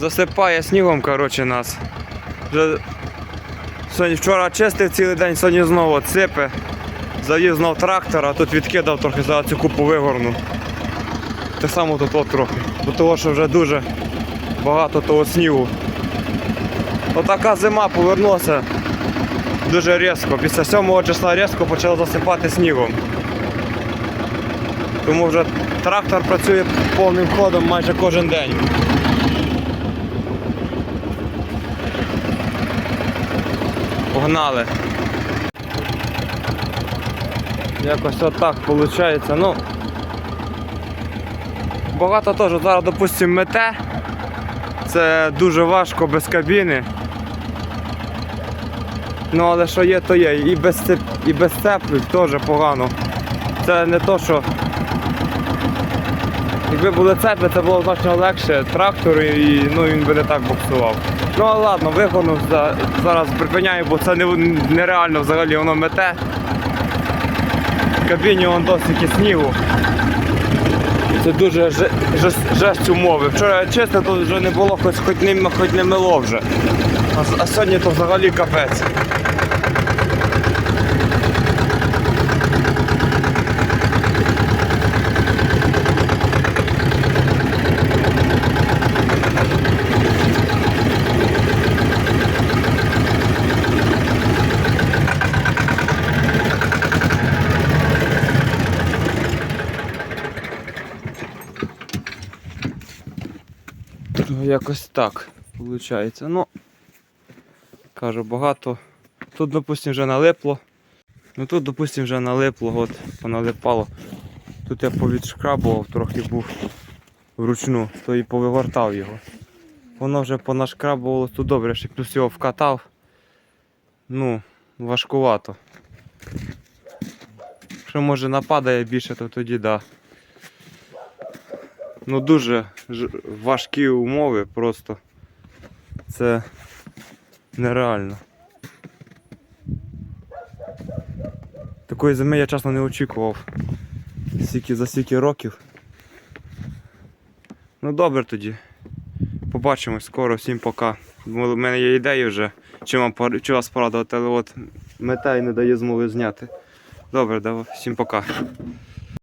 Засипає снігом, коротше, нас. Вже сьогодні вчора чистив цілий день, сьогодні знову сипе. Заїв знов трактор, а тут відкидав трохи за цю купу вигорну. Так само тут от трохи. До того, що вже дуже багато того снігу. Отака зима повернулася дуже різко. Після 7 числа різко почало засипати снігом. Тому вже трактор працює повним ходом майже кожен день. Погнали. Якось отак виходить. Ну, багато теж зараз, допустимо, мете. Це дуже важко без кабіни. Ну але що є, то є. І без, цеплів теж погано. Це не то, що. Якби були цепи, це було значно легше трактор і ну, він би не так буксував. Ну ладно, вигонув, зараз припиняю, бо це нереально взагалі воно мете. В кабіні вон досить снігу. Це дуже же- жесть умови. Вчора чисто, тут вже не було хоч, хоч, не, хоч не мило вже. А, а сьогодні то взагалі капець. Ну, Якось так виходить. Ну, кажу, багато. Тут, допустим, вже налипло. Ну тут, допустим, вже налипло, от поналипало. Тут я повідшкрабував, трохи був вручну, то і повигортав його. Воно вже понашкрабувало тут добре, ще плюс його вкатав. Ну, важкувато. Якщо може нападає більше, то тоді да. Ну дуже важкі умови просто. Це нереально. Такої зими я чесно не очікував. Стільки за стільки років. Ну добре тоді. Побачимось скоро, всім пока. У мене є ідеї вже, чи, вам, чи вас порадувати, але от мета і не дає змоги зняти. Добре, давай, всім пока.